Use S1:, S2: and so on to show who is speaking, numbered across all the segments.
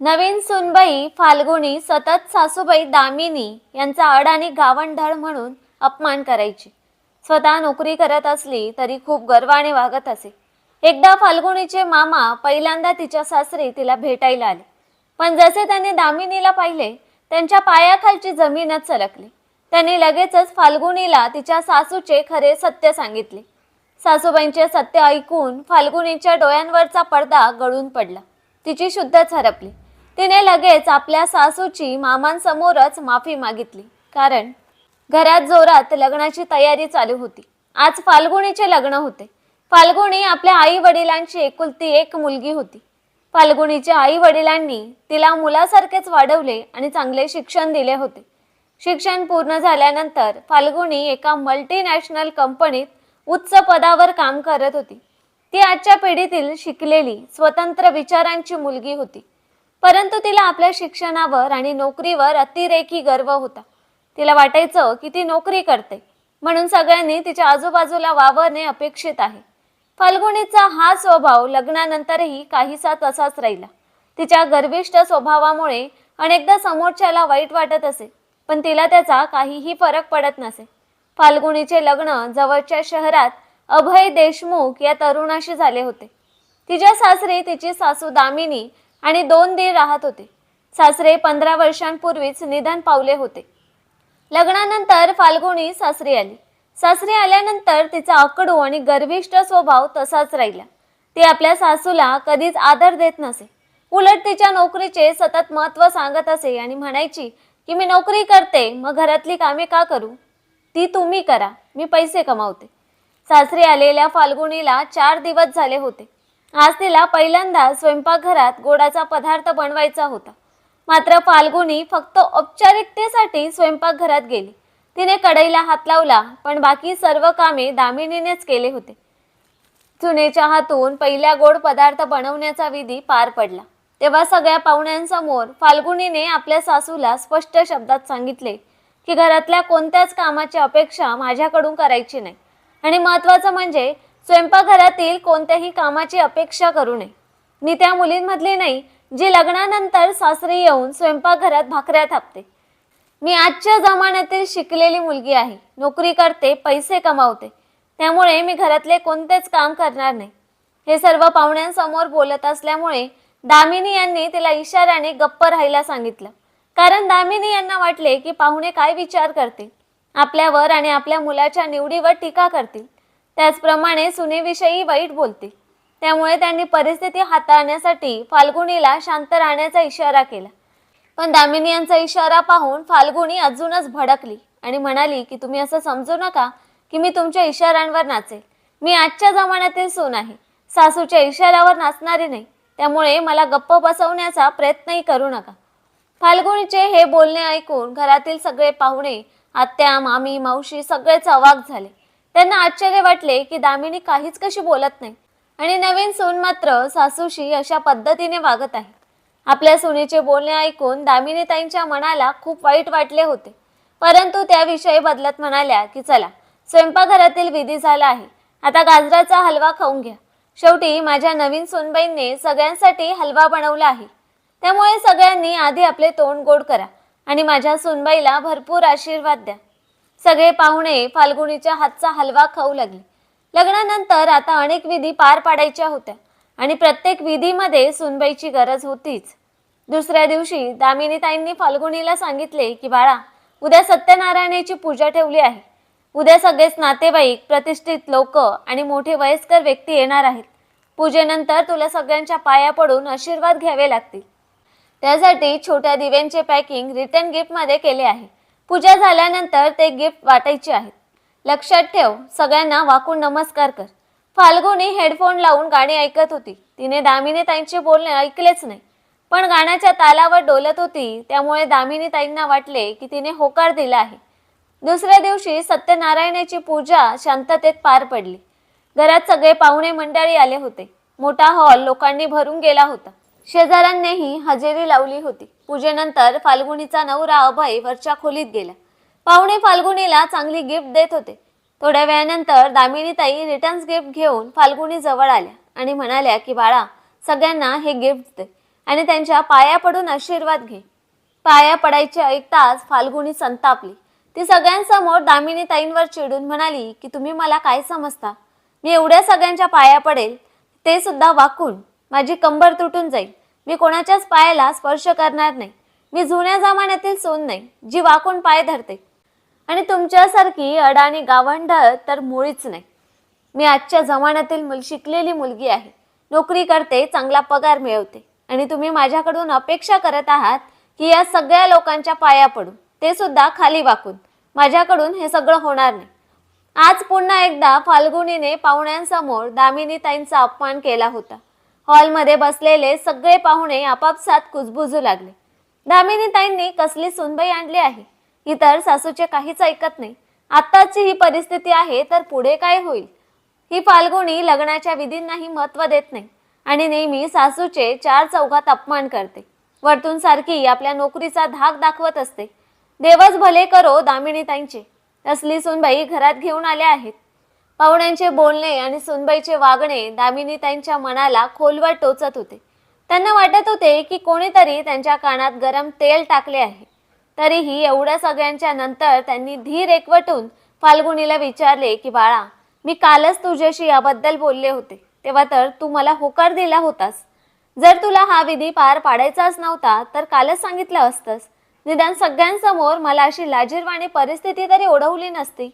S1: नवीन सुनबाई फाल्गुनी सतत सासूबाई दामिनी यांचा अड आणि गावंढळ म्हणून अपमान करायची. स्वतः नोकरी करत असली तरी खूप गर्वाने वागत असे. एकदा फाल्गुनीचे मामा पहिल्यांदा तिच्या सासरी तिला भेटायला आले. पण जसे त्यांनी दामिनीला पाहिले त्यांच्या पायाखालची जमीनच सरकली. त्यांनी लगेचच फाल्गुनीला तिच्या सासूचे खरे सत्य सांगितले. सासूबाईंचे सत्य ऐकून फाल्गुनीच्या डोळ्यांवरचा पडदा गळून पडला. तिची शुद्धच हरपली. तिने लगेच आपल्या सासूची मामांसमोरच माफी मागितली. कारण घरात जोरात लग्नाची तयारी चालू होती. आज फाल्गुणीचे लग्न होते. फाल्गुणी आपल्या आई वडिलांची एकुलती एक मुलगी होती. फाल्गुणीच्या आई वडिलांनी तिला मुलासारखेच वाढवले आणि चांगले शिक्षण दिले होते. शिक्षण पूर्ण झाल्यानंतर फाल्गुनी एका मल्टीनॅशनल कंपनीत उच्च पदावर काम करत होती. ती आजच्या पिढीतील शिकलेली स्वतंत्र विचारांची मुलगी होती. परंतु तिला आपल्या शिक्षणावर आणि नोकरीवर अतिरेकी गर्व होता. तिला वाटायचं की ती नोकरी करते. म्हणून सगळ्यांनी तिच्या आजूबाजूला वावरणे अपेक्षित आहे. फाल्गुनीचा हा स्वभाव लग्नानंतरही काहीसा तसाच राहिला. तिच्या गर्विष्ट स्वभावामुळे अनेकदा समोरच्याला वाईट वाटत असे पण तिला त्याचा काहीही फरक पडत नसे. फाल्गुनीचे लग्न जवळच्या शहरात अभय देशमुख या तरुणाशी झाले होते. तिच्या सासरी तिची सासू दामिनी आणि दोन दीर राहत होते. सासरे पंधरा वर्षांपूर्वीच निधन पावले होते. लग्नानंतर फाल्गुनी सासरी आली. सासरी आल्यानंतर तिचा आकडू आणि गर्विष्ट स्वभाव तसाच राहिला. ती आपल्या सासूला कधीच आदर देत नसे. उलट तिच्या नोकरीचे सतत महत्त्व सांगत असे आणि म्हणायची की मी नोकरी करते मग घरातली कामे का करू? ती तुम्ही करा मी पैसे कमावते. सासरी आलेल्या फाल्गुनीला चार दिवस झाले होते. आज तिला पहिल्यांदा स्वयंपाकघरात गोडाचा पदार्थ बनवायचा होता. मात्र फाल्गुनी फक्त औपचारिकतेसाठी स्वयंपाकघरात गेली. तिने कढईला हात लावला पण बाकी सर्व कामे दामिनीनेच केले होते. चुनेच्या हातून पहिल्या गोड पदार्थ बनवण्याचा विधी पार पडला. तेव्हा सगळ्या पाहुण्यांसमोर फाल्गुनीने आपल्या सासूला स्पष्ट शब्दात सांगितले की घरातल्या कोणत्याच कामाची अपेक्षा माझ्याकडून करायची नाही. आणि महत्त्वाचं म्हणजे स्वयंपाकघरातील कोणत्याही कामाची अपेक्षा करू नये. मी त्या मुलींमधली नाही जी लग्नानंतर सासरी येऊन स्वयंपाकघरात भाकऱ्या थापते. मी आजच्या जमान्यातील शिकलेली मुलगी आहे. नोकरी करते पैसे कमावते. त्यामुळे मी घरातले कोणतेच काम करणार नाही. हे सर्व पाहुण्यांसमोर बोलत असल्यामुळे दामिनी यांनी तिला इशाऱ्याने गप्प राहायला सांगितलं. कारण दामिनी यांना वाटले की पाहुणे काय विचार करतील? आपल्यावर आणि आपल्या मुलाच्या निवडीवर टीका करतील. त्याचप्रमाणे सुनेविषयी वाईट बोलते. त्यामुळे त्यांनी परिस्थिती हाताळण्यासाठी फाल्गुनीला शांत राहण्याचा इशारा केला. पण दामिनी यांचा इशारा पाहून फाल्गुनी अजूनच भडकली आणि म्हणाली की तुम्ही असं समजू नका की मी तुमच्या इशाऱ्यांवर नाचेल. मी आजच्या जमान्यातील सून आहे. सासूच्या इशाऱ्यावर नाचणारी नाही. त्यामुळे मला गप्प बसवण्याचा प्रयत्नही करू नका. फाल्गुनीचे हे बोलणे ऐकून घरातील सगळे पाहुणे आत्या मामी मावशी सगळेच अवाक झाले. त्यांना आश्चर्य वाटले की दामिनी काहीच कशी बोलत नाही. आणि नवीन सून मात्र सासूशी अशा पद्धतीने वागत आहे. आपल्या सुनेचे बोलणे ऐकून दामिनीताईंच्या मनाला खूप वाईट वाटले होते. परंतु त्याविषयी बदलत म्हणाल्या की चला स्वयंपाकघरातील विधी झाला आहे. आता गाजराचा हलवा खाऊन घ्या. शेवटी माझ्या नवीन सुनबाईंनी सगळ्यांसाठी हलवा बनवला आहे. त्यामुळे सगळ्यांनी आधी आपले तोंड गोड करा आणि माझ्या सुनबाईला भरपूर आशीर्वाद द्या. सगळे पाहुणे फाल्गुनीच्या हातचा हलवा खाऊ लागले. लग्नानंतर आता अनेक विधी पार पाडायच्या होत्या आणि प्रत्येक विधीमध्ये सुनबाईची गरज होतीच. दुसऱ्या दिवशी दामिनीताईंनी फाल्गुनीला सांगितले की बाळा उद्या सत्यनारायणाची पूजा ठेवली आहे. उद्या सगळेच नातेवाईक प्रतिष्ठित लोक आणि मोठे वयस्कर व्यक्ती येणार आहेत. पूजेनंतर तुला सगळ्यांच्या पाया पडून आशीर्वाद घ्यावे लागतील. त्यासाठी छोट्या दिव्यांचे पॅकिंग रिटर्न गिफ्टमध्ये केले आहे. पूजा झाल्यानंतर ते गिफ्ट वाटायचे आहेत. लक्षात ठेव सगळ्यांना वाकून नमस्कार कर. फाल्गुनी हेडफोन लावून गाणी ऐकत होती. तिने दामिनी ताईंचे बोलणे ऐकलेच नाही. पण गाण्याच्या तालावर डोलत होती त्यामुळे दामिनी ताईंना वाटले की तिने होकार दिला आहे. दुसऱ्या दिवशी सत्यनारायणाची पूजा शांततेत पार पडली. घरात सगळे पाहुणे मंडळी आले होते. मोठा हॉल लोकांनी भरून गेला होता. शेजाऱ्यांनीही हजेरी लावली होती. पूजेनंतर फाल्गुनीचा नवरा अभय वरच्या खोलीत गेला. पाहुणे फाल्गुनीला चांगली गिफ्ट देत होते. थोड्या वेळानंतर दामिनीताई रिटर्न्स गिफ्ट घेऊन फाल्गुनी जवळ आल्या आणि म्हणाल्या की बाळा सगळ्यांना हे गिफ्ट दे आणि त्यांच्या पाया पडून आशीर्वाद घे. पाया पडायचे ऐकताच फाल्गुनी संतापली. ती सगळ्यांसमोर दामिनीताईंवर चिडून म्हणाली की तुम्ही मला काय समजता? मी एवढ्या सगळ्यांच्या पाया पडेल ते सुद्धा वाकून माझी कंबर तुटून जाईल. मी कोणाच्याच पायाला स्पर्श करणार नाही. मी जुन्या जमान्यातील सोन नाही जी वाकून पाय धरते. आणि तुमच्यासारखी अडाणी गावंढळ तर मुळीच नाही. मी आजच्या जमान्यातील मुल शिकलेली मुलगी आहे. नोकरी करते चांगला पगार मिळवते. आणि तुम्ही माझ्याकडून अपेक्षा करत आहात की या सगळ्या लोकांच्या पाया पडून ते सुद्धा खाली वाकून. माझ्याकडून हे सगळं होणार नाही. आज पुन्हा एकदा फाल्गुनीने पाहुण्यांसमोर दामिनीताईंचा अपमान केला होता. हॉलमध्ये बसलेले सगळे पाहुणे आपापसात कुजबुजू लागले. दामिनीताईंनी कसली सुनबाई आणली आहे? ही तर सासूचे काहीच ऐकत नाही. आत्ताची ही परिस्थिती आहे तर पुढे काय होईल? ही फाल्गुनी लग्नाच्या विधींनाही महत्त्व देत नाही आणि नेहमी सासूचे चार चौघात अपमान करते. वरतून सारखी आपल्या नोकरीचा धाक दाखवत असते. देवच भले करो दामिनीताईंचे. असली सुनबाई घरात घेऊन आल्या आहेत. पाहुण्यांचे बोलणे आणि सुनबाईचे वागणे दामिनीताईंच्या मनाला खोलवर टोचत होते. त्यांना वाटत होते की कोणीतरी त्यांच्या कानात गरम तेल टाकले आहे. तरीही एवढ्या सगळ्यांच्या नंतर त्यांनी धीर एकवटून फाल्गुनीला विचारले की बाळा मी कालच तुझ्याशी याबद्दल बोलले होते. तेव्हा तर तू मला होकार दिला होतास. जर तुला हा विधी पार पाडायचाच नव्हता तर कालच सांगितलं असतंस. निदान सगळ्यांसमोर मला अशी लाजीरवाणी परिस्थिती तरी ओढवली नसती.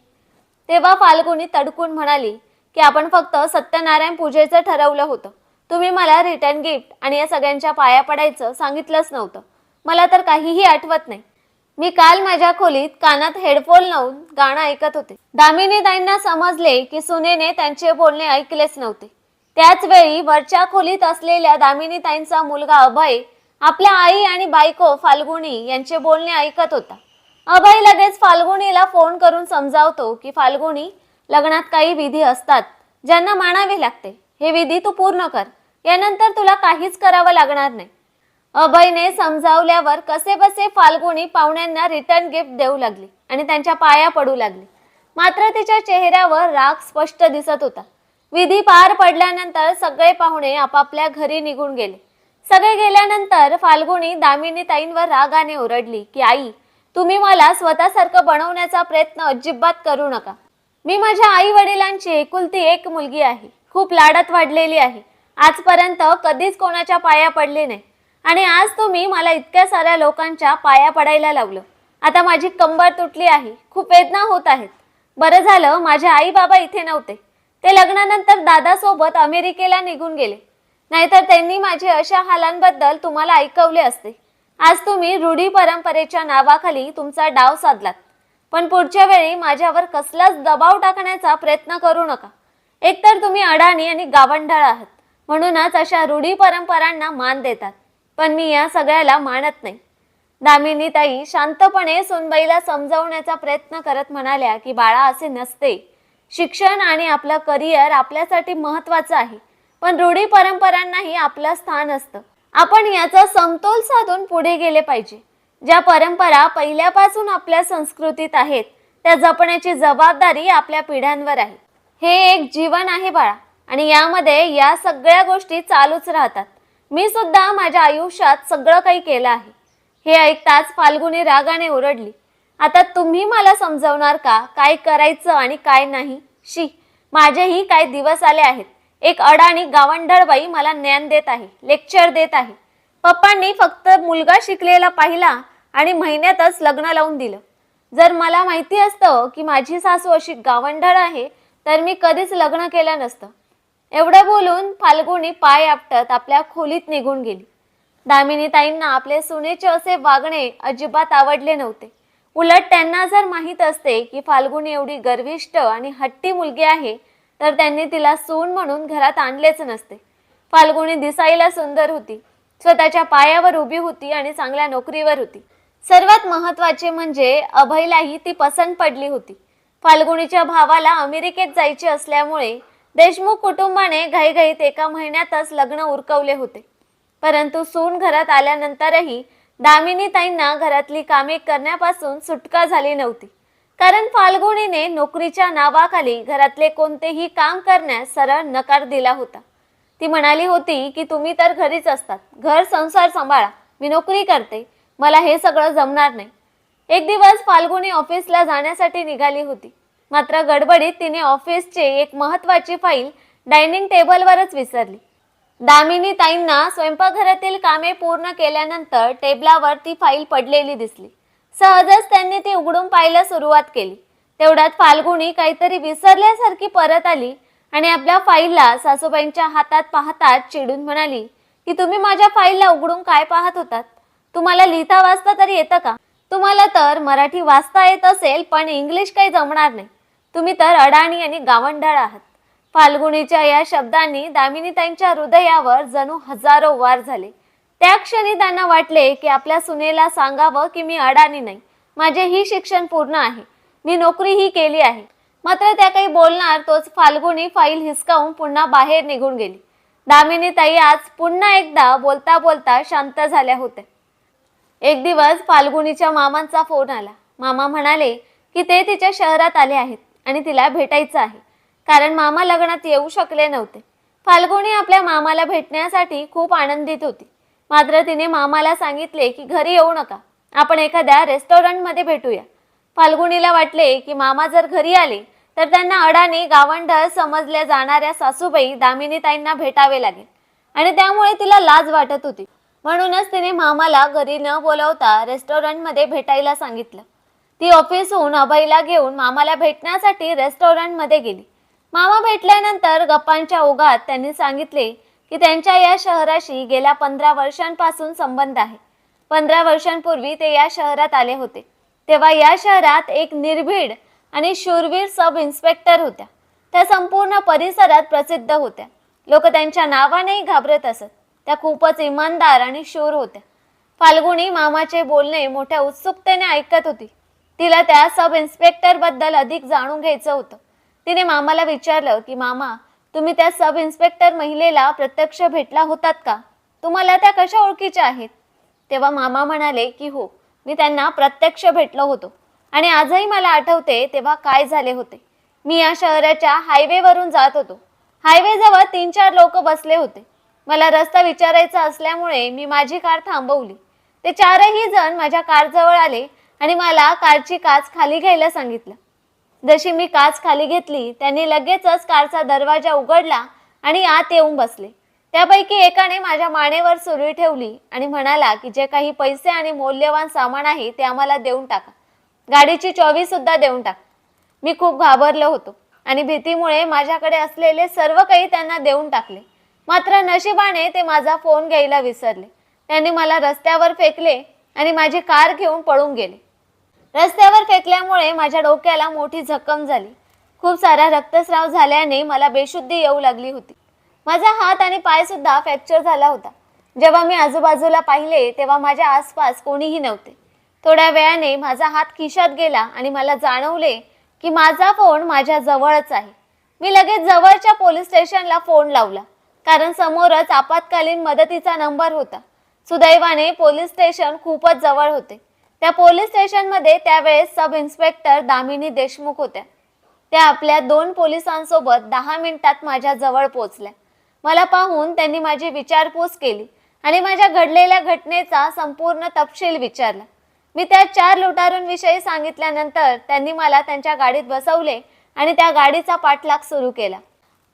S1: तेव्हा फाल्गुनी तडकून म्हणाली की आपण फक्त सत्यनारायण पूजेचं ठरवलं होतं. तुम्ही मला रिटर्न गिफ्ट आणि या सगळ्यांच्या पाया पडायचं सांगितलंच नव्हतं. मला तर काहीही आठवत नाही. मी काल माझ्या खोलीत कानात हेडफोन लावून गाणं ऐकत होते. दामिनीताईंना समजले की सुनेने त्यांचे बोलणे ऐकलेच नव्हते. त्याच वेळी वरच्या खोलीत असलेल्या दामिनीताईंचा मुलगा अभय आपल्या आई आणि बायको फाल्गुनी यांचे बोलणे ऐकत होता. अभय लगेच फाल्गुनीला फोन करून समजावतो की फाल्गुनी लग्नात काही विधी असतात ज्यांना मानावे लागते. हे विधी तू पूर्ण कर. यानंतर तुला काहीच करावं लागणार नाही. अभयने समजावल्यावर कसे बसे फाल्गुनी पाहुण्यांना रिटर्न गिफ्ट देऊ लागली आणि त्यांच्या पाया पडू लागली. मात्र तिच्या चेहऱ्यावर राग स्पष्ट दिसत होता. विधी पार पडल्यानंतर सगळे पाहुणे आपापल्या घरी निघून गेले. सगळे गेल्यानंतर फाल्गुनी दामिनी ताईंवर रागाने ओरडली की आई तुम्ही मला स्वतःसारखं बनवण्याचा प्रयत्न अजिबात करू नका. मी माझ्या आई वडिलांची एकुलती एक मुलगी आहे. खूप लाडात वाढलेली आहे. आजपर्यंत कधीच कोणाच्या पाया पडली नाही. आणि आज तुम्ही मला इतक्या साऱ्या लोकांच्या पाया पडायला लावलं. आता माझी कंबर तुटली आहे. खूप वेदना होत आहेत. बरं झालं माझे आई बाबा इथे नव्हते. ते लग्नानंतर दादासोबत अमेरिकेला निघून गेले. नाहीतर त्यांनी माझे अशा हालांबद्दल तुम्हाला ऐकवले असते. आज तुम्ही रूढी परंपरेच्या नावाखाली तुमचा डाव साधलात. पण पुढच्या वेळी माझ्यावर कसलाच दबाव टाकण्याचा प्रयत्न करू नका. एकतर तुम्ही अडाणी आणि गावंढळ आहात म्हणूनच अशा रूढी परंपरांना मान देतात. पण मी या सगळ्याला मानत नाही. दामिनी ताई शांतपणे सुनबाईला समजावण्याचा प्रयत्न करत म्हणाल्या की बाळा असे नसते. शिक्षण आणि आपलं करिअर आपल्यासाठी महत्वाचं आहे. पण रूढी परंपरांनाही आपलं स्थान असतं. आपण याचा समतोल साधून पुढे गेले पाहिजे. ज्या परंपरा पहिल्यापासून आपल्या संस्कृतीत आहेत त्या जपण्याची जबाबदारी आपल्या पिढ्यांवर आहे. हे एक जीवन आहे बाळा आणि यामध्ये या सगळ्या गोष्टी चालूच राहतात. मी सुद्धा माझ्या आयुष्यात सगळं काही केलं आहे. हे ऐकताच फाल्गुनी रागाने ओरडली. आता तुम्ही मला समजवणार का? काय करायचं आणि काय नाही? शी माझेही काही दिवस आले आहेत. एक अडाणी गावंढळबाई मला ज्ञान देत आहे लेक्चर देत आहे. पप्पांनी फक्त मुलगा शिकलेला पाहिला आणि महिन्यातच लग्न लावून दिलं. जर मला माहिती असतं की माझी सासू अशी गावंढळ आहे तर मी कधीच लग्न केलं नसतं. एवढं बोलून फाल्गुनी पाय आपटत आपल्या खोलीत निघून गेली. दामिनीताईंना आपले सुनेचे असे वागणे अजिबात आवडले नव्हते. उलट त्यांना जर माहीत असते की फाल्गुनी एवढी गर्विष्ट आणि हट्टी मुलगी आहे तर त्यांनी तिला सून म्हणून घरात आणलेच नसते. फाल्गुणी दिसायला सुंदर होती. स्वतःच्या पायावर उभी होती आणि चांगल्या नोकरीवर होती. सर्वात महत्त्वाचे म्हणजे अभयलाही ती पसंत पडली होती. फाल्गुणीच्या भावाला अमेरिकेत जायचे असल्यामुळे देशमुख कुटुंबाने घाईघाईत एका महिन्यातच लग्न उरकवले होते. परंतु सून घरात आल्यानंतरही दामिनी ताईंना घरातली कामे करण्यापासून सुटका झाली नव्हती. कारण फाल्गुनीने नोकरीच्या नावाखाली घरातले कोणतेही काम करण्यास सरळ नकार दिला होता. ती म्हणाली होती की तुम्ही तर घरीच असतात. घर संसार सांभाळा. मी नोकरी करते. मला हे सगळं जमणार नाही. एक दिवस फाल्गुनी ऑफिसला जाण्यासाठी निघाली होती. मात्र गडबडीत तिने ऑफिसचे एक महत्वाची फाईल डायनिंग टेबलवरच विसरली. दामिनी ताईंना स्वयंपाकघरातील कामे पूर्ण केल्यानंतर टेबलावर ती फाईल पडलेली दिसली. सहजच त्यांनी ती उघडून पाहायला सुरुवात केली. तेवढ्यात फाल्गुनी काहीतरी विसरल्यासारखी परत आली आणि आपल्या फाईलला सासूबाईंच्या हातात पाहताच चिडून म्हणाली की तुम्ही माझ्या फाईलला उघडून काय पाहत होतात? तुम्हाला लिहिता वाचता तरी येतं का? तुम्हाला तर मराठी वाचता येत असेल पण इंग्लिश काही जमणार नाही. तुम्ही तर अडाणी आणि गावंढळ आहात. फाल्गुनीच्या या शब्दांनी दामिनीताईंच्या हृदयावर जणू हजारो वार झाले. त्या क्षणी त्यांना वाटले की आपल्या सुनेला सांगावं की मी अडाणी नाही. माझे ही शिक्षण पूर्ण आहे. मी नोकरी ही केली आहे. मात्र त्या काही बोलणार तोच फाल्गुनी फाईल हिसकावून पुन्हा बाहेर निघून गेली. दामिनीताई आज पुन्हा एकदा बोलता बोलता शांत झाल्या होत्या. एक दिवस फाल्गुनीच्या मामांचा फोन आला. मामा म्हणाले की ते तिच्या शहरात आले आहेत आणि तिला भेटायचं आहे. कारण मामा लग्नात येऊ शकले नव्हते. फाल्गुनी आपल्या मामाला भेटण्यासाठी खूप आनंदित होती. मात्र तिने मामाला सांगितले की घरी येऊ नका. आपण एखाद्या रेस्टॉरंटमध्ये भेटूया. फाल्गुनीला वाटले की मामा जर घरी आले तर त्यांना अडाणी गावंढळ समजल्या जाणाऱ्या सासूबाई दामिनीताईंना भेटावे लागेल. आणि त्यामुळे तिला लाज वाटत होती. म्हणूनच तिने मामाला घरी न बोलवता रेस्टॉरंटमध्ये भेटायला सांगितलं. ती ऑफिसहून अभयला घेऊन मामाला भेटण्यासाठी रेस्टॉरंटमध्ये गेली. मामा भेटल्यानंतर गप्पांच्या ओघात त्यांनी सांगितले की त्यांच्या या शहराशी गेल्या पंधरा वर्षांपासून संबंध आहे. पंधरा वर्षांपूर्वी ते या शहरात आले होते. तेव्हा या शहरात एक निर्भीड आणि शूरवीर सब इन्स्पेक्टर होत्या. त्या संपूर्ण परिसरात प्रसिद्ध होत्या. लोक त्यांच्या नावानेही घाबरत असत. त्या खूपच इमानदार आणि शूर होत्या. फाल्गुनी मामाचे बोलणे मोठ्या उत्सुकतेने ऐकत होती. तिला त्या सब इन्स्पेक्टरबद्दल अधिक जाणून घ्यायचं होतं. तिने मामाला विचारलं की मामा तुम्ही त्या सब इन्स्पेक्टर महिलेला प्रत्यक्ष भेटला होतात का? तुम्हाला त्या कशा ओळखीच्या आहेत? तेव्हा मामा म्हणाले की हो मी त्यांना प्रत्यक्ष भेटलो होतो. आणि आजही मला आठवते तेव्हा काय झाले होते. मी या शहराच्या हायवेवरून जात होतो. हायवेजवळ तीन चार लोक बसले होते. मला रस्ता विचारायचा असल्यामुळे मी माझी कार थांबवली. ते चारही जण माझ्या कारजवळ आले आणि मला कारची काच खाली घ्यायला सांगितलं. जशी मी काच खाली घेतली त्यांनी लगेचच कारचा दरवाजा उघडला आणि आत येऊन बसले. त्यापैकी एकाने माझ्या मानेवर सुरी ठेवली आणि म्हणाला की जे काही पैसे आणि मौल्यवान सामान आहे ते आम्हाला देऊन टाका. गाडीची चॉवी सुद्धा देऊन टाका. मी खूप घाबरलो होतो आणि भीतीमुळे माझ्याकडे असलेले सर्व काही त्यांना देऊन टाकले. मात्र नशिबाने ते माझा फोन घ्यायला विसरले. त्यांनी मला रस्त्यावर फेकले आणि माझी कार घेऊन पळून गेले. रस्त्यावर फेकल्यामुळे माझ्या डोक्याला मोठी जखम झाली. खूप सारा रक्तस्राव झाल्याने मला बेशुद्धी येऊ लागली होती. माझा हात आणि पाय सुद्धा फ्रॅक्चर झाला होता. जेव्हा मी आजूबाजूला पाहिले तेव्हा माझ्या आसपास कोणीही नव्हते. थोड्या वेळाने माझा हात खिशात गेला आणि मला जाणवले की माझा फोन माझ्या जवळच आहे. मी लगेच जवळच्या पोलीस स्टेशनला फोन लावला कारण समोरच आपत्कालीन मदतीचा नंबर होता. सुदैवाने पोलीस स्टेशन खूपच जवळ होते. त्या पोलीस स्टेशनमध्ये त्यावेळेस सब इन्स्पेक्टर दामिनी देशमुख होत्या. त्या आपल्या दोन पोलिसांसोबत दहा मिनिटात माझ्या जवळ पोचल्या मला पाहून त्यांनी माझी विचारपूस केली आणि माझ्या घडलेल्या घटनेचा संपूर्ण तपशील विचारला. मी त्या चार लुटारूंविषयी सांगितल्यानंतर त्यांनी मला त्यांच्या गाडीत बसवले आणि त्या गाडीचा पाठलाग सुरू केला.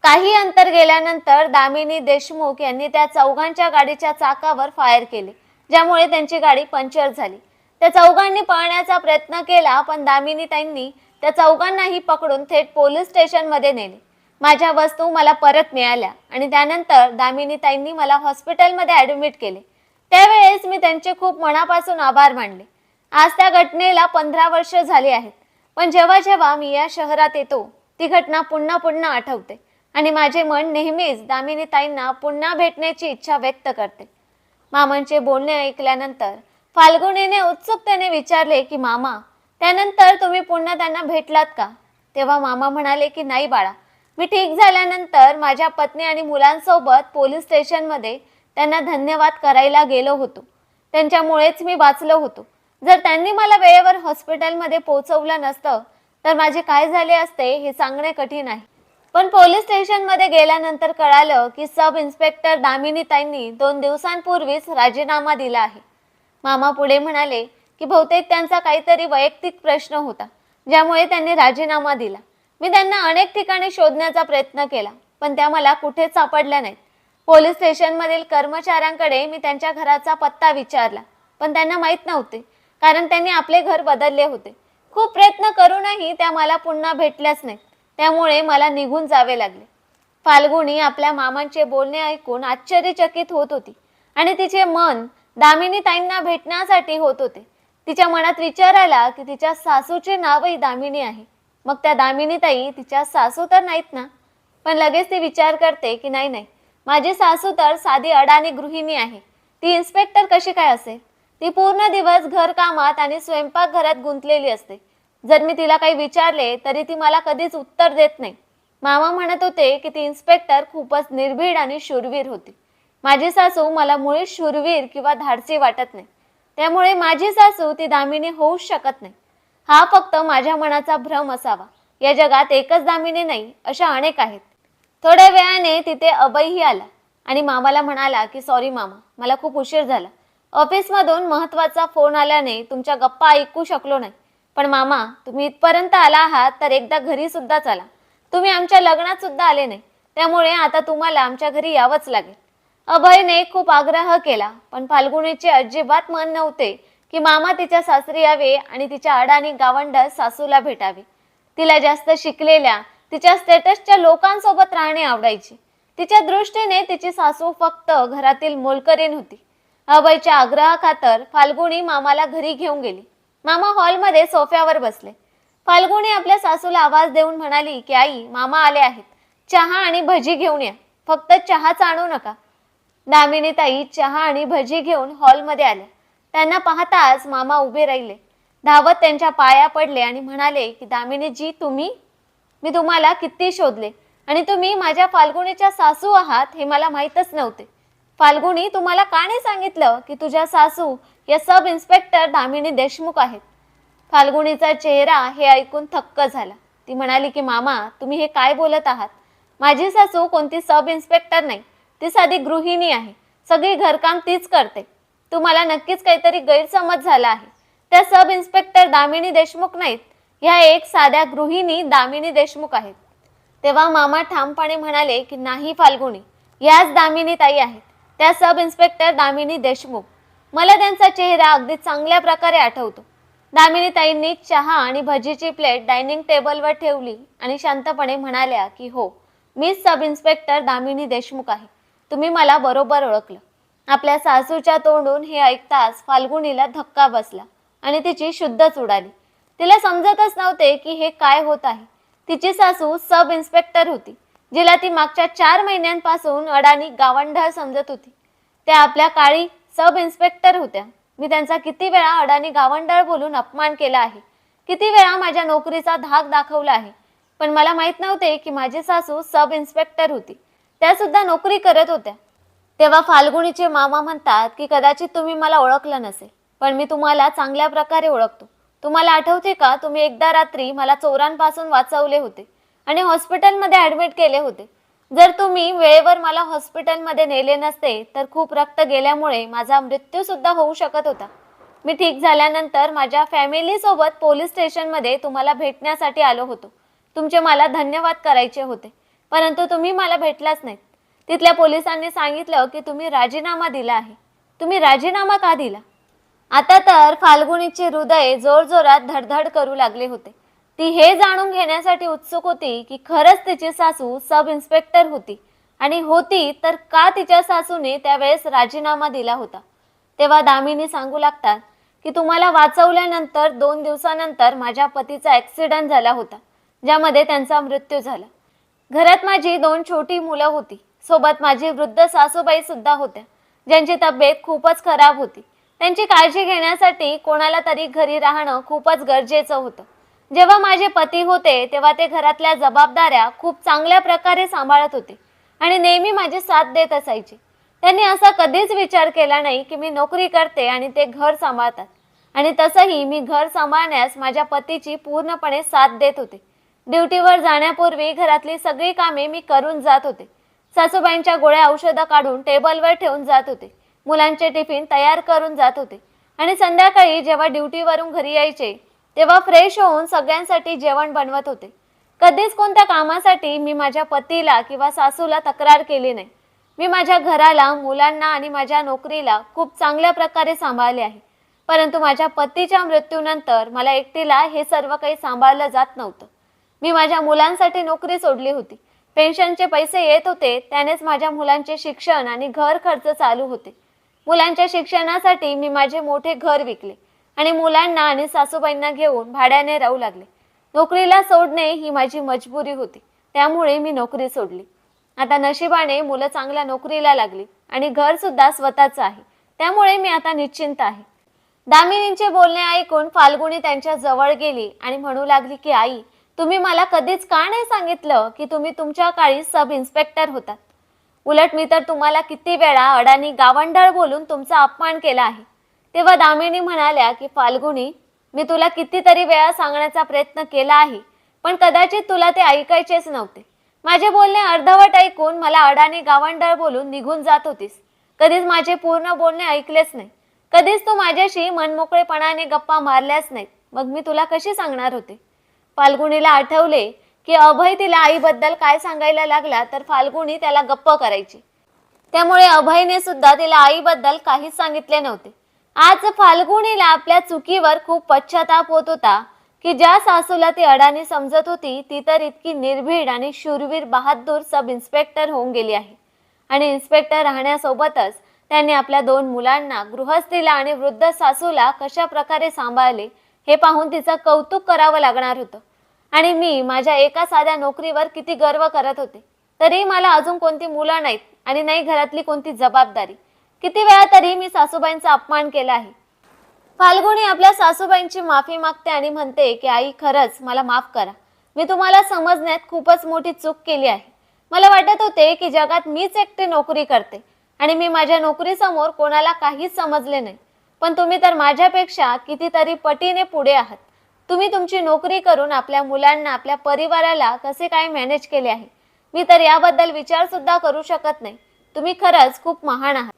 S1: काही अंतर गेल्यानंतर दामिनी देशमुख यांनी त्या चौघांच्या गाडीच्या चाकावर फायर केले ज्यामुळे त्यांची गाडी पंक्चर झाली. त्या चौघांनी पळण्याचा प्रयत्न केला पण दामिनी त्यांनी त्या चौघांनाही पकडून थेट पोलीस स्टेशनमध्ये नेले. माझ्या वस्तू मला परत मिळाल्या आणि त्यानंतर दामिनी ताईंनी मला हॉस्पिटलमध्ये ॲडमिट केले. त्यावेळेस मी त्यांचे खूप मनापासून आभार मानले. आज त्या घटनेला पंधरा वर्ष झाली आहेत. पण जेव्हा जेव्हा मी या शहरात येतो ती घटना पुन्हा पुन्हा आठवते आणि माझे मन नेहमीच दामिनी ताईंना पुन्हा भेटण्याची इच्छा व्यक्त करते. मामांचे बोलणे ऐकल्यानंतर फाल्गुनीने उत्सुकतेने विचारले की मामा त्यानंतर तुम्ही पुन्हा त्यांना भेटलात का? तेव्हा मामा म्हणाले की नाही बाळा. मी ठीक झाल्यानंतर माझ्या पत्नी आणि मुलांसोबत पोलीस स्टेशनमध्ये त्यांना धन्यवाद करायला गेलो होतो. त्यांच्यामुळेच मी वाचलो होतो. जर त्यांनी मला वेळेवर हॉस्पिटलमध्ये पोहोचवलं नसतं तर माझे काय झाले असते हे सांगणे कठीण आहे. पण पोलीस स्टेशनमध्ये गेल्यानंतर कळालं की सब इन्स्पेक्टर दामिनीताईंनी दोन दिवसांपूर्वीच राजीनामा दिला आहे. मामा पुढे म्हणाले की बहुतेक त्यांचा काहीतरी वैयक्तिक प्रश्न होता ज्यामुळे त्यांनी राजीनामा दिला. मी त्यांना अनेक ठिकाणी शोधण्याचा प्रयत्न केला पण त्या मला कुठेच सापडल्या नाहीत. पोलीस स्टेशनमधील कर्मचाऱ्यांकडे मी त्यांच्या घराचा पत्ता विचारला पण त्यांना माहीत नव्हते कारण त्यांनी आपले घर बदलले होते. खूप प्रयत्न करूनही त्या मला पुन्हा भेटल्याच नाहीत त्यामुळे मला निघून जावे लागले. फाल्गुनी आपल्या मामांचे बोलणे ऐकून आश्चर्यचकित होत होती आणि तिचे मन दामिनी ताईंना भेटण्यासाठी होत होते. तिच्या मनात विचार आला की तिच्या सासूचे नावही दामिनी आहे. मग त्या दामिनी ताई तिच्या सासू तर नाहीत ना? पण लगेच ती विचार करते की नाही नाही. माझी सासू तर साधी अडाणी गृहिणी आहे. ती इन्स्पेक्टर कशी काय असेल? ती पूर्ण दिवस घरकामात आणि स्वयंपाकघरात गुंतलेली असते. जर मी तिला काही विचारले तरी ती मला कधीच उत्तर देत नाही. मामा म्हणत होते की ती इन्स्पेक्टर खूपच निर्भीड आणि शूरवीर होती. माझी सासू मला मुळे शूरवीर किंवा धाडसी वाटत नाही. त्यामुळे माझी सासू ती दामिनी होऊच शकत नाही. हा फक्त माझ्या मनाचा भ्रम असावा. या जगात एकच दामिनी नाही अशा अनेक आहेत. थोड्या वेळाने तिथे अभयही आला आणि मामाला म्हणाला की सॉरी मामा मला खूप उशीर झाला. ऑफिसमधून महत्त्वाचा फोन आल्याने तुमच्या गप्पा ऐकू शकलो नाही. पण मामा तुम्ही इथपर्यंत आला आहात तर एकदा घरी सुद्धा चला. तुम्ही आमच्या लग्नात सुद्धा आले नाही. त्यामुळे आता तुम्हाला आमच्या घरी यावंच लागेल. अभयने खूप आग्रह केला पण फाल्गुनीचे अजिबात मन नव्हते की मामा तिच्या सासरी यावे आणि तिच्या अडाणी गावंड सासूला भेटावे. तिला जास्त शिकलेल्या तिच्या स्टेटसच्या लोकांसोबत राहणे आवडायचे. तिच्या दृष्टीने तिची सासू फक्त घरातील मोलकरीण होती. अभयच्या आग्रहाखातर फाल्गुणी मामाला घरी घेऊन गेली. मामा हॉलमध्ये सोफ्यावर बसले. फाल्गुनी आपल्या सासूला आवाज देऊन म्हणाली की आई मामा आले आहेत. चहा आणि भजी घेऊन या. फक्त चहाच आणू नका. दामिनी ताई चहा आणि भजी घेऊन हॉलमध्ये आल्या. त्यांना पाहताच मामा उभे राहिले. धावत त्यांच्या पाया पडले आणि म्हणाले की दामिनीजी तुम्ही? मी तुम्हाला किती शोधले? आणि तुम्ही माझ्या फाल्गुनीच्या सासू आहात हे मला माहीतच नव्हते. फाल्गुनी तुम्हाला का नाही सांगितलं की तुझ्या सासू या सब इन्स्पेक्टर दामिनी देशमुख आहेत? फाल्गुनीचा चेहरा हे ऐकून थक्क झाला. ती म्हणाली की मामा तुम्ही हे काय बोलत आहात? माझी सासू कोणती सब इन्स्पेक्टर नाही. ती साधी गृहिणी आहे. सगळी घरकाम तीच करते. तुम्हाला नक्कीच काहीतरी गैरसमज झाला आहे. त्या सब इन्स्पेक्टर दामिनी देशमुख नाहीत. ह्या एक साध्या गृहिणी दामिनी देशमुख आहेत. तेव्हा मामा ठामपणे म्हणाले की नाही फाल्गुनी याच दामिनी ताई आहेत. त्या सब इन्स्पेक्टर दामिनी देशमुख. मला त्यांचा चेहरा अगदी चांगल्या प्रकारे आठवतो. दामिनी ताईंनी चहा आणि भजीची प्लेट डायनिंग टेबलवर ठेवली आणि शांतपणे म्हणाल्या की हो मीच सब इन्स्पेक्टर दामिनी देशमुख आहे. तुम्ही मला बरोबर ओळखलं. आपल्या सासूच्या तोंडून हे ऐकताच फाल्गुनीला धक्का बसला आणि तिची शुद्धच उडाली. तिला समजतच नव्हते की हे काय होत आहे. तिची सासू सब इन्स्पेक्टर होती जिला ती मागच्या चार महिन्यांपासून अडाणी गावंढळ समजत होती. त्या आपल्या काळी सब इन्स्पेक्टर होत्या. मी त्यांचा किती वेळा अडाणी गावंढळ बोलून अपमान केला आहे. किती वेळा माझ्या नोकरीचा धाक दाखवला आहे. पण मला माहीत नव्हते की माझी सासू सब इन्स्पेक्टर होती. त्या सुद्धा नोकरी करत होत्या. तेव्हा फाल्गुनीचे मामा म्हणतात की कदाचित तुम्ही मला ओळखलं नसेल पण मी तुम्हाला चांगल्या प्रकारे ओळखतो. तुम्हाला आठवते का तुम्ही एकदा रात्री मला चोरांपासून वाचवले होते आणि हॉस्पिटलमध्ये ॲडमिट केले होते. जर तुम्ही वेळेवर मला हॉस्पिटलमध्ये नेले नसते तर खूप रक्त गेल्यामुळे माझा मृत्यू सुद्धा होऊ शकत होता. मी ठीक झाल्यानंतर माझ्या फॅमिलीसोबत पोलीस स्टेशनमध्ये तुम्हाला भेटण्यासाठी आलो होतो. तुमचे मला धन्यवाद करायचे होते. परंतु तुम्ही मला भेटलाच नाहीत तिथल्या पोलिसांनी सांगितलं की तुम्ही राजीनामा दिला आहे. तुम्ही राजीनामा का दिला? आता तर फाल्गुनीचे हृदय जोरजोरात धडधड करू लागले होते. ती हे जाणून घेण्यासाठी उत्सुक होती की खरंच तिची सासू सब इन्स्पेक्टर होती आणि होती तर का तिच्या सासूने त्यावेळेस राजीनामा दिला होता? तेव्हा दामिनी सांगू लागतात की तुम्हाला वाचवल्यानंतर दोन दिवसानंतर माझ्या पतीचा ॲक्सिडेंट झाला होता ज्यामध्ये त्यांचा मृत्यू झाला. घरात माझी दोन छोटी मुलं होती. सोबत माझी वृद्ध सासूबाई सुद्धा होत्या. ज्यांची तब्येत खूपच खराब होती. त्यांची काळजी घेण्यासाठी कोणाला तरी घरी राहणं खूपच गरजेचं होतं. जेव्हा माझे पती होते तेव्हा ते घरातल्या जबाबदाऱ्या खूप चांगल्या प्रकारे सांभाळत होते आणि नेहमी माझी साथ देत असायचे. त्यांनी असा कधीच विचार केला नाही की मी नोकरी करते आणि ते घर सांभाळतात. आणि तसंही मी घर सांभाळण्यास माझ्या पतीची पूर्णपणे साथ देत होते. ड्युटीवर जाण्यापूर्वी घरातली सगळी कामे मी करून जात होते. सासूबाईंच्या गोळ्या औषधं काढून टेबलवर ठेवून जात होते. मुलांचे टिफिन तयार करून जात होते. आणि संध्याकाळी जेव्हा ड्युटीवरून घरी यायचे तेव्हा फ्रेश होऊन सगळ्यांसाठी जेवण बनवत होते. कधीच कोणत्या कामासाठी मी माझ्या पतीला किंवा सासूला तक्रार केली नाही. मी माझ्या घराला मुलांना आणि माझ्या नोकरीला खूप चांगल्या प्रकारे सांभाळले आहे. परंतु माझ्या पतीच्या मृत्यूनंतर मला एकटीला हे सर्व काही सांभाळलं जात नव्हतं. मी माझ्या मुलांसाठी नोकरी सोडली होती. पेन्शनचे पैसे येत होते त्यानेच माझ्या मुलांचे शिक्षण आणि घर खर्च चालू होते. मुलांच्या शिक्षणासाठी मी माझे मोठे घर विकले आणि मुलांना आणि सासूबाईंना घेऊन भाड्याने राहू लागले. नोकरीला सोडणे ही माझी मजबुरी होती त्यामुळे मी नोकरी सोडली. आता नशिबाने मुलं चांगल्या नोकरीला लागली आणि घर सुद्धा स्वतःचं आहे त्यामुळे मी आता निश्चिंत आहे. दामिनींचे बोलणे ऐकून फाल्गुनी त्यांच्या जवळ गेली आणि म्हणू लागली की आई तुम्ही मला कधीच का नाही सांगितलं की तुम्ही तुमच्या काळी सब इन्स्पेक्टर होतात? उलट मी तर तुम्हाला किती वेळा अडाणी गावंढळ बोलून तुमचा अपमान केला आहे. तेव्हा दामिनी म्हणाल्या की फाल्गुनी मी तुला कितीतरी वेळा सांगण्याचा प्रयत्न केला आहे पण कदाचित तुला ते ऐकायचेच नव्हते. माझे बोलणे अर्धवट ऐकून मला अडाणी गावंढळ बोलून निघून जात होतीस. कधीच माझे पूर्ण बोलणे ऐकलेच नाही. कधीच तू माझ्याशी मनमोकळेपणाने गप्पा मारल्याच नाहीत मग मी तुला कशी सांगणार होते? फाल्गुनीला आठवले की अभय तिला आईबद्दल काय सांगायला लागला तर फाल्गुनी त्याला गप्प करायची. त्यामुळे अभयने सुद्धा तिला आईबद्दल काहीच सांगितले नव्हते. आज फाल्गुनीला आपल्या चुकीवर खूप पश्चाताप होत होता की ज्या सासूला ती अडाणी समजत होती ती तर इतकी निर्भीड आणि शूरवीर बहादूर सब इन्स्पेक्टर होऊन गेली आहे. आणि इन्स्पेक्टर राहण्यासोबतच त्यांनी आपल्या दोन मुलांना गृहस्थीला आणि वृद्ध सासूला कशा प्रकारे सांभाळले हे पाहून तिचं कौतुक करावं लागणार होतं. आणि मी माझ्या एका साध्या नोकरीवर किती गर्व करत होते. तरी मला अजून कोणती मुलं नाहीत आणि नाही घरातली कोणती जबाबदारी. किती वेळा तरी मी सासूबाईंचा अपमान केला आहे. फाल्गुनी आपल्या सासूबाईंची माफी मागते आणि म्हणते की आई खरंच मला माफ करा. मी तुम्हाला समजण्यात खूपच मोठी चूक केली आहे. मला वाटत होते की जगात मीच एकटी नोकरी करते आणि मी माझ्या नोकरीसमोर कोणाला काहीच समजले नाही. पण तुम्ही तर माझ्यापेक्षा कितीतरी पटीने पुढे आहात. तुम्ही तुमची नोकरी करून आपल्या मुलांना आपल्या परिवाराला कसे काय मॅनेज केले आहे? मी तर याबद्दल विचार सुद्धा करू शकत नाही. तुम्ही खरंच खूप महान आहात.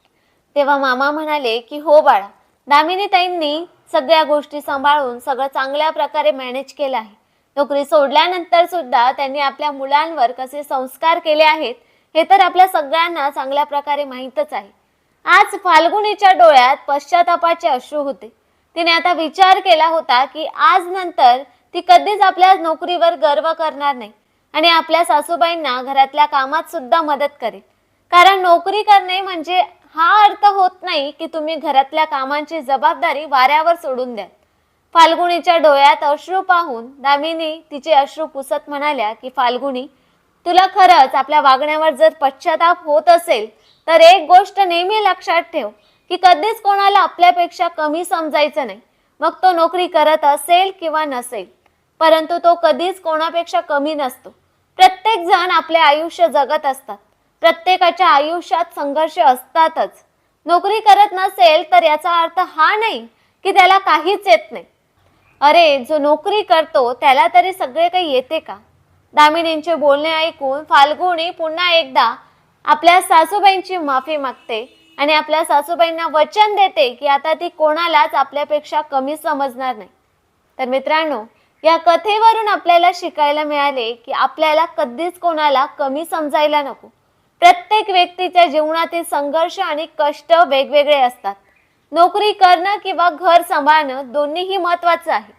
S1: तेव्हा मामा म्हणाले की हो बाळा दामिनीताईंनी सगळ्या गोष्टी सांभाळून सगळं चांगल्या प्रकारे मॅनेज केलं आहे. नोकरी सोडल्यानंतर सुद्धा त्यांनी आपल्या मुलांवर कसे संस्कार केले आहेत हे तर आपल्या सगळ्यांना चांगल्या प्रकारे माहीतच आहे. आज फाल्गुनीच्या डोळ्यात पश्चातापाचे अश्रू होते. तिने आता विचार केला होता की आज नंतर ती कधीच आपल्या नोकरीवर गर्व करणार नाही आणि आपल्या सासूबाईंना घरातल्या कामात सुद्धा मदत करेल. कारण नोकरी करणे म्हणजे हा अर्थ होत नाही की तुम्ही घरातल्या कामांची जबाबदारी वाऱ्यावर सोडून द्याल. फाल्गुनीच्या डोळ्यात अश्रू पाहून दामिनी तिचे अश्रू पुसत म्हणाल्या की फाल्गुनी तुला खरंच आपल्या वागण्यावर जर पश्चाताप होत असेल तर एक गोष्ट नेहमी लक्षात ठेव. की कधीच कोणाला आपल्यापेक्षा कमी समजायचं नाही. मग तो नोकरी करत असेल किंवा नसेल परंतु तो कधीच कोणापेक्षा कमी नसतो. प्रत्येक जण आपले आयुष्य जगत असतात. प्रत्येकाच्या आयुष्यात संघर्ष असतातच. नोकरी करत नसेल तर याचा अर्थ हा नाही की त्याला काहीच येत नाही. अरे जो नोकरी करतो त्याला तरी सगळे काही येते का? दामिनींचे बोलणे ऐकून फाल्गुनी पुन्हा एकदा आपल्या सासूबाईंची माफी मागते. आणि आपल्या सासूबाईंना वचन देते की आता ती कोणालाच आपल्यापेक्षा कमी समजणार नाही. तर मित्रांनो या कथेवरून आपल्याला शिकायला मिळाले की आपल्याला कधीच कोणाला कमी समजायला नको. प्रत्येक व्यक्तीच्या जीवनातील संघर्ष आणि कष्ट वेगवेगळे असतात. नोकरी करणं किंवा घर सांभाळणं दोन्हीही महत्वाचं आहे.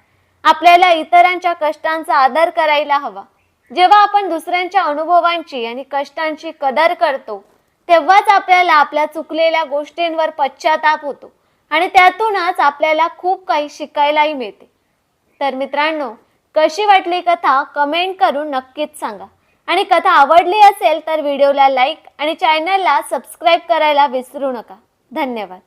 S1: आपल्याला इतरांच्या कष्टांचा आदर करायला हवा. जेव्हा आपण दुसऱ्यांच्या अनुभवांची आणि कष्टांची कदर करतो तेव्हाच आपल्याला आपल्या चुकलेल्या गोष्टींवर पश्चाताप होतो आणि त्यातूनच आपल्याला खूप काही शिकायलाही मिळते. तर मित्रांनो कशी वाटली कथा कमेंट करून नक्कीच सांगा. आणि कथा आवडली असेल तर व्हिडिओला लाईक आणि चॅनलला सबस्क्राईब करायला विसरू नका. धन्यवाद.